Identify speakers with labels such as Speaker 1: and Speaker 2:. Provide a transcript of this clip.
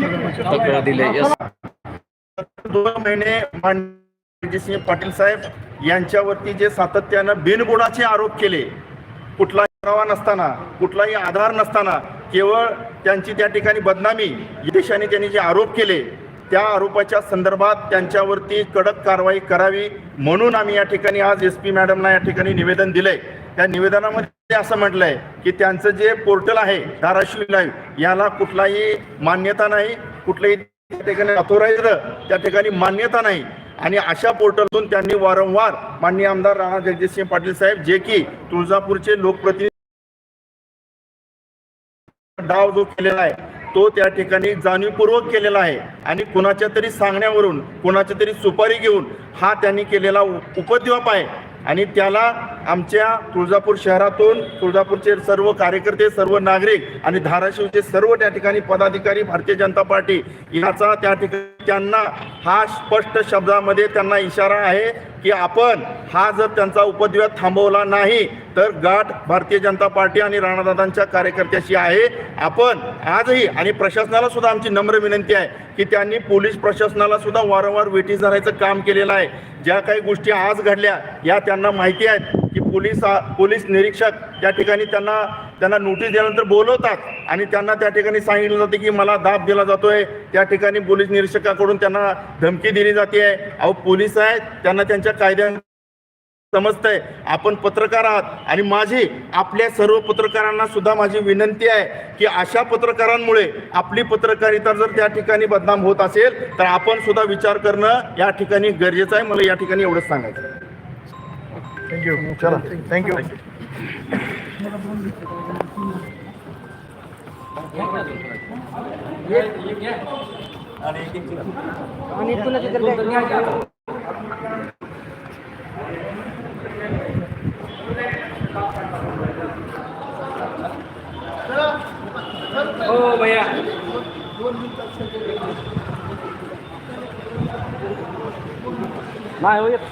Speaker 1: तक्रार दिली.
Speaker 2: दोन महिने माननीय पाटील साहेब यांच्यावरती जे सातत्यानं बिनबुडाचे आरोप केले कुठलाही पुरावा नसताना कुठलाही आधार नसताना केवळ त्यांची त्या ठिकाणी बदनामी देशाने त्यांनी जे आरोप केले त्या आरोपाच्या संदर्भात त्यांच्यावरती कडक कारवाई करावी म्हणून आम्ही या ठिकाणी आज एस पी मॅडमला या ठिकाणी निवेदन दिले त्या निवेदनामध्ये असं म्हटलंय की त्यांचं जे पोर्टल आहे धाराशिव लाईव्ह याला कुठलाही मान्यता नाही कुठलंही त्या ठिकाणी ऑथोराईज त्या ठिकाणी मान्यता नाही. आणि अशा पोर्टलतून त्यांनी वारंवार माननीय आमदार राणा जगजितसिंह पाटील साहेब जे की तुळजापूरचे लोकप्रतिनिधी डाव जो केलेला आहे तो त्या ठिकाणी जाणीवपूर्वक केलेला आहे. आणि कुणाच्या तरी सांगण्यावरून कुणाच्या तरी सुपारी घेऊन हा त्यांनी केलेला उ- उपद्व्याप आहे. आणि त्याला आमच्या तुळजापूर शहरातून तुळजापूरचे सर्व कार्यकर्ते सर्व नागरिक आणि धाराशिवचे सर्व त्या ठिकाणी पदाधिकारी भारतीय जनता पार्टी याचा त्या ठिकाणी त्यांना हा स्पष्ट शब्दामध्ये त्यांना इशारा आहे की आपण हा जर त्यांचा उपद्व्याप थांबवला नाही तर गाठ भारतीय जनता पार्टी आणि राणादादांच्या कार्यकर्त्याशी आहे. आपण आजही आणि प्रशासनाला सुद्धा आमची नम्र विनंती आहे की त्यांनी पोलीस प्रशासनाला सुद्धा वारंवार वेटीस धरायचं काम केलेलं आहे. ज्या काही गोष्टी आज घडल्या या त्यांना माहिती आहेत. की पोलीस पोलीस निरीक्षक त्या ठिकाणी त्यांना त्यांना नोटीस दिल्यानंतर बोलवतात आणि त्यांना त्या ठिकाणी सांगितलं जाते की मला दाब दिला जातोय. त्या ठिकाणी पोलीस निरीक्षकाकडून त्यांना धमकी दिली जाते. अहो पोलीस आहेत त्यांना त्यांच्या कायद्या समजतंय. आपण पत्रकार आहात आणि माझी आपल्या सर्व पत्रकारांना सुद्धा माझी विनंती आहे की अशा पत्रकारांमुळे आपली पत्रकारिता जर त्या ठिकाणी बदनाम होत असेल तर आपण सुद्धा विचार करणं या ठिकाणी गरजेचं आहे. मला या ठिकाणी एवढंच सांगायचं थँक्यू चला थँक्यू
Speaker 1: हो भैया नाही हो येत